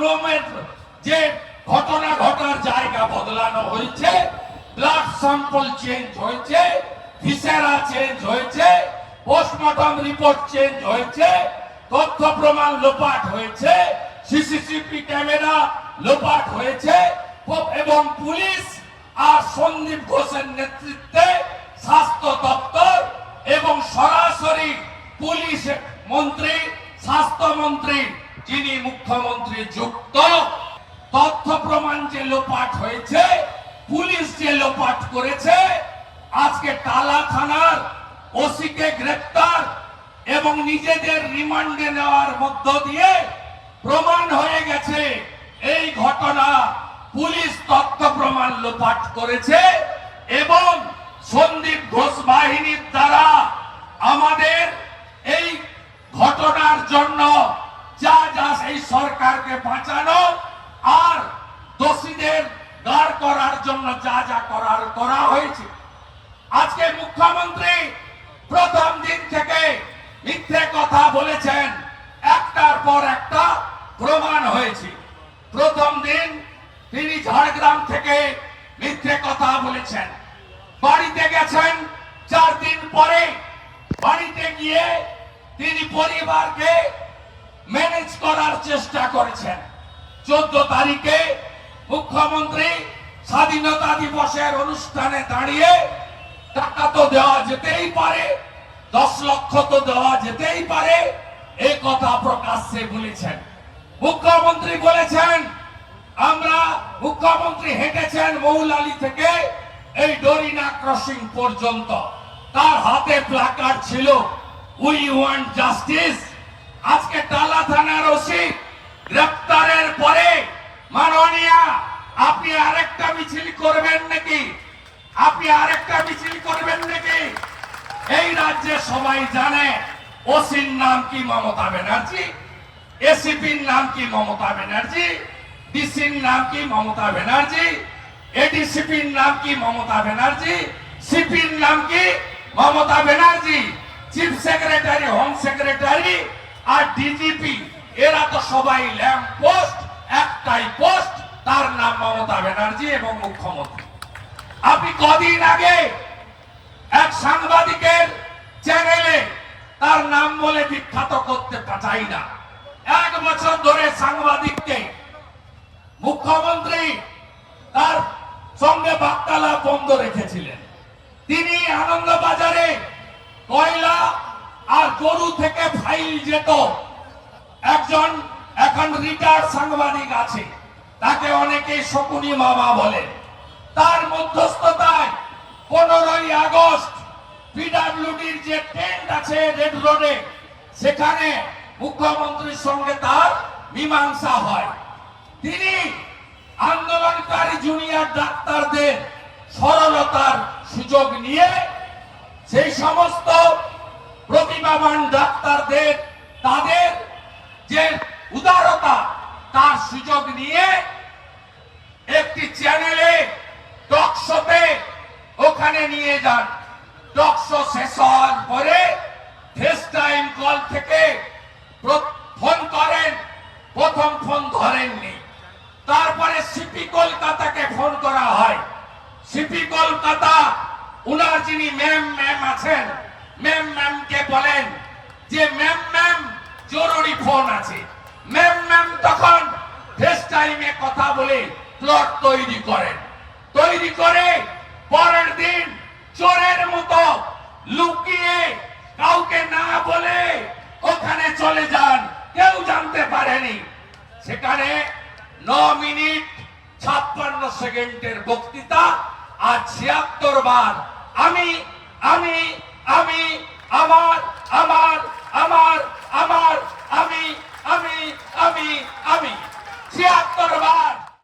রুমের যে ঘটনা ঘটার জায়গা বদলানো হয়েছে ব্লাড স্যাম্পল চেঞ্জ হয়েছে ভিসেরা চেঞ্জ হয়েছে পোস্টমর্টম রিপোর্ট চেঞ্জ হয়েছে, তথ্য প্রমাণ লোপাট হয়েছে সিসিটিভি ক্যামেরা লোপাট হয়েছে এবং পুলিশ আর সন্দীপ ঘোষের নেতৃত্বে স্বাস্থ্য দপ্তর এবং সরাসরি পুলিশ মন্ত্রী স্বাস্থ্যমন্ত্রী যিনি মুখ্যমন্ত্রী যুক্ত, তথ্য প্রমাণ যে লোপাট হয়েছে, পুলিশ যে লোপাট করেছে, আজকে টালা থানার ওসিকে গ্রেপ্তার এবং নিজেদের রিমান্ডে নেওয়ার মধ্য দিয়ে প্রমাণ হয়ে গেছে, এই ঘটনা পুলিশ তথ্য প্রমাণ লোপাট করেছে এবং সন্দীপ ঘোষ বাহিনীর দ্বারা আমাদের এই ঘটনার জন্য যা যা সেই সরকারকে বাঁচানো আর দোষীদের দাঁড় করার জন্য যা যা করার করা হয়েছে। আজকে মুখ্যমন্ত্রী প্রথম দিন থেকে মিথ্যে কথা বলেছেন। একটার পর একটা প্রমাণ হয়েছে। প্রথম দিন তিনি ঝাড়গ্রাম থেকে মিথ্যে কথা বলেছেন। বাড়িতে গেছেন চার দিন পরে। বাড়িতে গিয়ে তিনি পরিবারকে ম্যানেজ করার চেষ্টা করেছেন। চোদ্দ তারিখে মুখ্যমন্ত্রী স্বাধীনতা দিবসের অনুষ্ঠানে দাঁড়িয়ে টাকা তো দেওয়া যেতেই পারে, দশ লক্ষ তো দেওয়া যেতেই পারে এই কথা প্রকাশ্যে বলেছেন। মুখ্যমন্ত্রী বলেছেন, আমরা মুখ্যমন্ত্রী হেঁটেছেন মৌলালি থেকে এই ডরিনা ক্রসিং পর্যন্ত। তার হাতে প্লাকার্ড ছিল উই ওয়ান্ট জাস্টিস আজকে টালা থানার ওসি গ্রেপ্তারের পরে মাননীয়া, আপনি আরেকটা মিছিল করবেন নাকি? আপনি আরেকটা মিছিল করবেন নাকি? এই রাজ্যে সবাই জানে ওসির নাম কি মমতা ব্যানার্জি, এসিপির নাম কি মমতা ব্যানার্জি, ডিসির নাম কি মমতা ব্যানার্জি, এডিসিপির নাম কি মমতা ব্যানার্জি, সিপির নাম কি Mamata Banerjee, chief secretary, home secretary আর ডিজিপি এরা তো সবাই ল্যাম্প পোস্ট একটাই পোস্ট তার নাম মমতা ব্যানার্জি এবং মুখ্যমন্ত্রী। আপনি কদিন আগে এক সাংবাদিকের চ্যানেলে তার নাম বলে বিখ্যাত করতে চাই না। এক বছর ধরে সাংবাদিককে মুখ্যমন্ত্রী তার সঙ্গে বার্তালাপ বন্ধ রেখেছিলেন। তিনি আনন্দবাজারে কয়লা আর গরু থেকে ফাইল যেত। একজন এখন রিটায়ার্ড সাংবাদিক আছে, তাকে অনেকে শকুনি মামা বলে। তার মধ্যস্থতায় পনেরোই আগস্ট পিডাব্লিউডির যে টেন্ট আছে রেড রোডে সেখানে মুখ্যমন্ত্রীর সঙ্গে তার মীমাংসা হয়। তিনি আন্দোলনকারী জুনিয়র ডাক্তারদের সরলতার সুযোগ নিয়ে সেই সমস্ত প্রতিভাবান ডাক্তারদের, তাদের যে উদারতা, তার সুযোগ নিয়ে একটি চ্যানেলে টকশোতে ওখানে নিয়ে যান। টকশো শেষ হওয়ার পরে ফেস টাইম কল থেকে ফোন করেন, প্রথম ফোন ধরেননি। তারপরে সিপি কলকাতাকে ফোন করা হয়। সিপি কলকাতা, উনার যিনি ম্যাম ম্যাম আছেন ম্যাম ম্যামকে বলেন যে ম্যাম ম্যাম, জরুরি ফোন আছে। ম্যাম ম্যাম তখন ফেস টাইমে কথা বলে প্লট তৈরি করেন। তৈরি করে পরের দিন চোরের মতো লুকিয়ে কাউকে না বলে ওখানে চলে যান। কেউ জানতে পারেনি। সেখানে ন মিনিট ছাপ্পান্ন সেকেন্ডের বক্তৃতা আর ছিয়াত্তর বার। আমি আমি আমার